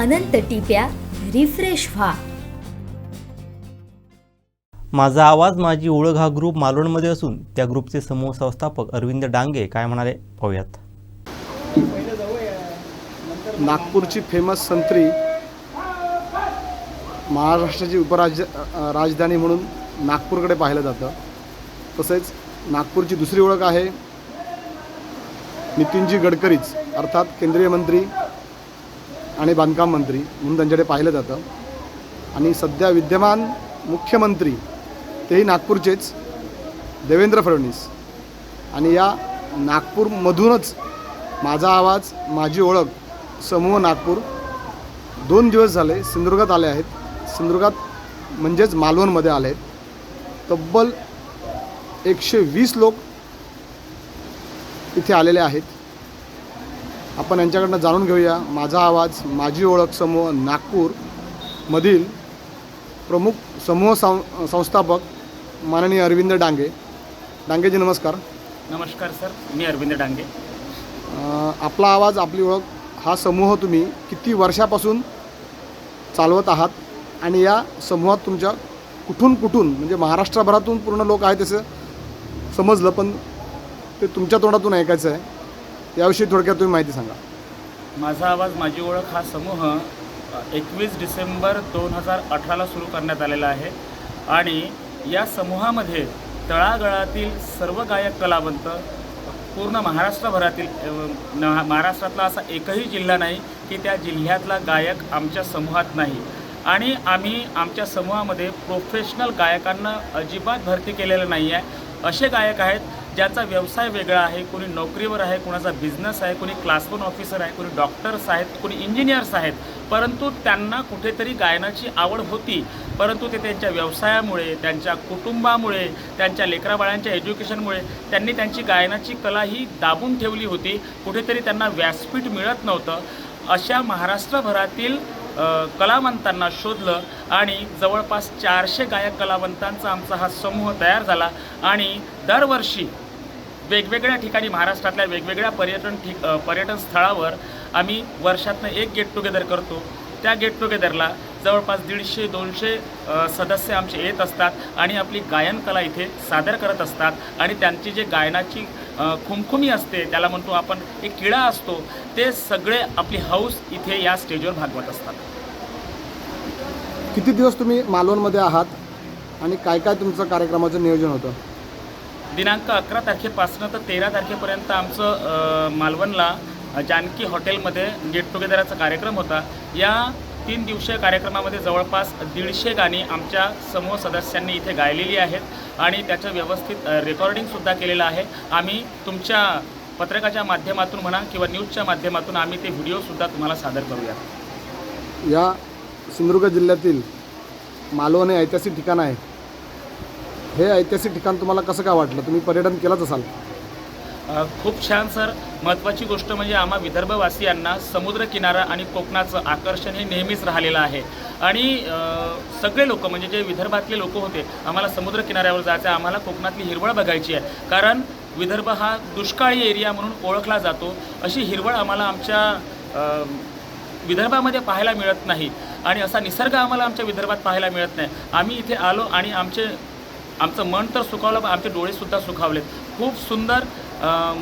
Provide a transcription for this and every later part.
अनंत टिप्या refresh व्हा. माझा आवाज माझी ओळख हा ग्रुप मालवणमध्ये असून त्या ग्रुपचे समूह संस्थापक अरविंद डांगे काय म्हणाले? पाहूयात. नागपूरची फेमस संत्री महाराष्ट्राची उपराज्य अ, राजधानी म्हणून नागपूरकडे पाहिलं जातं. तसेच नागपूरची दुसरी ओळख आहे नितीनजी गडकरीच अर्थात केंद्रीय मंत्री आणि बांधकाम मंत्री म्हणून त्यांच्याकडे पाहिलं जातं. आणि सध्या विद्यमान मुख्यमंत्री तेही नागपूरचेच देवेंद्र फडणवीस. आणि या नागपूरमधूनच माझा आवाज माझी ओळख समूह नागपूर दोन दिवस झाले सिंधुदुर्गात आले आहेत. सिंधुदुर्गात म्हणजेच मालवणमध्ये आले आहेत. तब्बल एकशे वीस लोक इथे आलेले आहेत. आपण यांच्याकडनं जाणून घेऊया. माझा आवाज माझी ओळख समूह नागपूरमधील प्रमुख समूह सं संस्थापक माननीय अरविंद डांगे. डांगेजी नमस्कार. नमस्कार सर. मी अरविंद डांगे. अ, आपला आवाज आपली ओळख हा समूह तुम्ही किती वर्षापासून चालवत आहात? आणि या समूहात तुमच्या कुठून कुठून म्हणजे महाराष्ट्रभरातून पूर्ण लोक आहेत तसं समजलं पण ते तुमच्या तोंडातून ऐकायचं आहे. याविषयी थोडक्यात तुम्ही माहिती सांगा. माझा आवाज माझी ओळख हा समूह एकवीस डिसेंबर दोन हजार अठराला सुरू करण्यात आलेला आहे. आणि या समूहामध्ये तळागळातील सर्व गायक कलावंत पूर्ण महाराष्ट्रभरातील महाराष्ट्रातला असा एकही जिल्हा नाही की त्या जिल्ह्यातला गायक आमच्या समूहात नाही. आणि आम्ही आमच्या समूहामध्ये प्रोफेशनल गायकांना अजिबात भरती केलेलं नाही आहे असे गायक आहेत ज्याचा व्यवसाय वेगळा आहे कोणी नोकरीवर आहे कोणाचा बिझनेस आहे कोणी क्लासरूम ऑफिसर आहे कोणी डॉक्टर्स आहेत कोणी इंजिनियर्स आहेत. परंतु त्यांना कुठेतरी गायनाची आवड होती. परंतु ते त्यांच्या व्यवसायामुळे त्यांच्या कुटुंबामुळे त्यांच्या लेकराबाळांच्या एज्युकेशनमुळे त्यांनी त्यांची गायनाची कला ही दाबून ठेवली होती. कुठेतरी त्यांना व्यासपीठ मिळत नव्हतं. अशा महाराष्ट्रभरातील कलावंतांना शोधलं आणि जवळपास चारशे गायक कलावंतांचा आमचा हा समूह तयार झाला. आणि दरवर्षी वेगवेगळ्या ठिकाणी महाराष्ट्रातल्या वेगवेगळ्या पर्यटन ठिक पर्यटन स्थळावर आम्ही वर्षातनं एक गेट टुगेदर करतो. त्या गेट टुगेदरला जवळपास दीडशे दोनशे सदस्य आमचे येत असतात आणि आपली गायन कला इथे सादर करत असतात आणि त्यांची जे गायनाची खुमखुमी असते त्याला म्हणतो आपण एक किडा असतो ते सगळे आपली हौस इथे या स्टेजवर भागवत असतात. किती दिवस तुम्ही मालवणमध्ये आहात आणि काय काय तुमचं कार्यक्रमाचं नियोजन होतं? दिनांक अकरा तारखेपासून तर तेरा तारखेपर्यंत आमचं मालवणला जानकी हॉटेलमध्ये गेट टुगेदरचा कार्यक्रम होता. या तीन दिवसीय कार्यक्रमामध्ये जवळपास दीडशे गाणी आमच्या समूह सदस्यांनी इथे गायलेली आहेत आणि त्याचं व्यवस्थित रेकॉर्डिंगसुद्धा केलेलं आहे. आम्ही तुमच्या पत्रकाच्या माध्यमातून म्हणा किंवा न्यूजच्या माध्यमातून आम्ही ते व्हिडिओसुद्धा तुम्हाला सादर करूया. या सिंधुदुर्ग जिल्ह्यातील मालवण हे ऐतिहासिक ठिकाण आहे. हे ऐतिहासिक ठिकाण तुम्हाला कसं काय वाटलं? तुम्ही पर्यटन केलंच असाल. खूप छान सर. महत्त्वाची गोष्ट म्हणजे आम्हा विदर्भवासियांना समुद्रकिनारा आणि कोकणाचं आकर्षण हे नेहमीच राहिलेलं आहे. आणि सगळे लोक म्हणजे जे विदर्भातले लोक होते आम्हाला समुद्रकिनाऱ्यावर जायचं आहे आम्हाला कोकणातली हिरवळ बघायची आहे. कारण विदर्भ हा दुष्काळी एरिया म्हणून ओळखला जातो. अशी हिरवळ आम्हाला आमच्या विदर्भामध्ये पाहायला मिळत नाही. आणि असा निसर्ग आम्हाला आमच्या विदर्भात पाहायला मिळत नाही. आम्ही इथे आलो आणि आमचे आमचं मन तर सुखावलं पण आमचे डोळेसुद्धा सुखावलेत. खूप सुंदर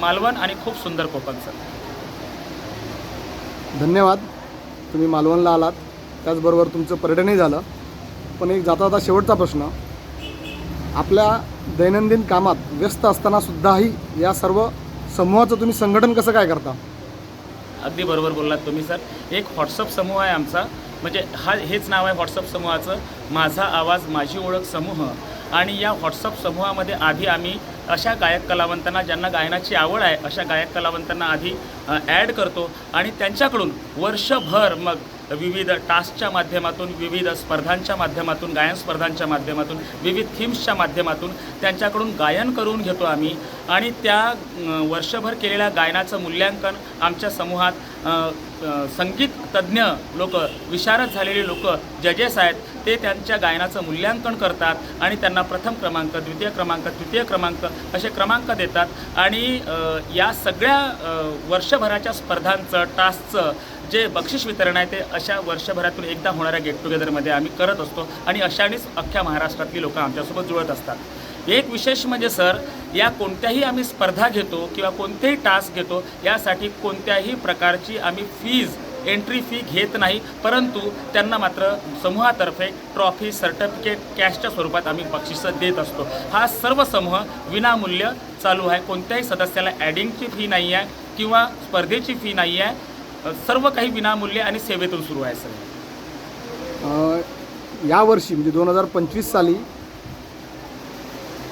मालवण आणि खूप सुंदर कोकण सर. धन्यवाद. तुम्ही मालवणला आलात. त्याचबरोबर तुमचं पर्यटनही झालं. पण एक जाता जाता शेवटचा प्रश्न. आपल्या दैनंदिन कामात व्यस्त असताना सुद्धाही या सर्व समूहाचं तुम्ही संघटन कसं काय करता? अगदी बरोबर बोललात तुम्ही सर. एक व्हॉट्सअप समूह आहे आमचा. म्हणजे हा हेच नाव आहे व्हॉट्सअप समूहाचं. माझा आवाज माझी ओळख समूह. आणि या व्हॉट्सअप समूहामध्ये आधी आम्ही अशा गायक कलावंतांना ज्यांना गायनाची आवड आहे अशा गायक कलावंतांना आधी ॲड करतो आणि त्यांच्याकडून वर्षभर मग विविध टास्कच्या माध्यमातून विविध स्पर्धांच्या माध्यमातून गायन स्पर्धांच्या माध्यमातून विविध थीम्सच्या माध्यमातून त्यांच्याकडून गायन करून घेतो आम्ही. आणि त्या वर्षभर केलेल्या गायनाचं मूल्यांकन आमच्या समूहात संगीत तज्ज्ञ लोक विशारद झालेले लोक जजेस आहेत ते त्यांच्या गायनाचं मूल्यांकन करतात आणि त्यांना प्रथम क्रमांक द्वितीय क्रमांक तृतीय क्रमांक असे क्रमांक देतात. आणि या सगळ्या वर्षभराच्या स्पर्धांचं टास्कचं जे बक्षीस वितरण आहे ते अशा वर्षभरातून एकदा होणाऱ्या गेट टुगेदरमध्ये आम्ही करत असतो. आणि अशानेच अख्ख्या महाराष्ट्रातली लोकं आमच्यासोबत जुळत असतात. एक विशेष म्हणजे सर या कोणत्याही आम्ही स्पर्धा घेतो किंवा कोणतेही टास्क घेतो यासाठी कोणत्याही प्रकारची आम्ही फीज एंट्री फी घेत नाही. परंतु त्यांना मात्र समूहातर्फे ट्रॉफी सर्टिफिकेट कॅशच्या स्वरूपात आम्ही बक्षिसं देत असतो. हा सर्व समूह विनामूल्य चालू आहे. कोणत्याही सदस्याला ॲडिंगची फी नाही आहे किंवा स्पर्धेची फी नाही आहे. सर्व काही विनामूल्य आणि सेवेतून सुरू आहे सर. यावर्षी म्हणजे दोन हजार पंचवीस साली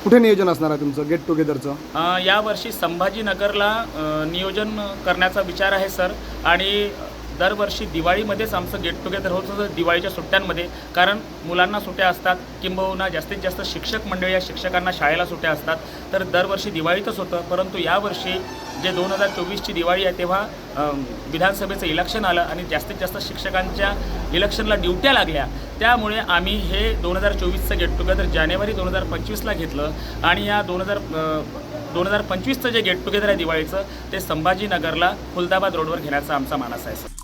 कुठे नियोजन असणार आहे तुमचं गेट टुगेदरचं यावर्षी संभाजीनगरला अ, नियोजन करण्याचा विचार आहे सर. आणि दरवर्षी दिवाळीमध्येच आमचं गेट टुगेदर होत होतं दिवाळीच्या सुट्ट्यांमध्ये. कारण मुलांना सुट्ट्या असतात किंबहुना जास्तीत जास्त शिक्षक मंडळी या शिक्षकांना शाळेला सुट्ट्या असतात. तर दरवर्षी दिवाळीतच होतं परंतु यावर्षी जे दोन हजार चोवीसची दिवाळी आहे तेव्हा विधानसभेचं इलेक्शन आलं आणि जास्तीत जास्त शिक्षकांच्या इलेक्शनला ड्युट्या लागल्या. त्यामुळे आम्ही हे दोन हजार चोवीसचं गेट टुगेदर जानेवारी दोन हजार पंचवीसला घेतलं आणि या दोन हजार दोन हजार पंचवीसचं जे गेट टुगेदर आहे दिवाळीचं ते संभाजीनगरला खुलदाबाद रोडवर घेण्याचा आमचा मानस आहे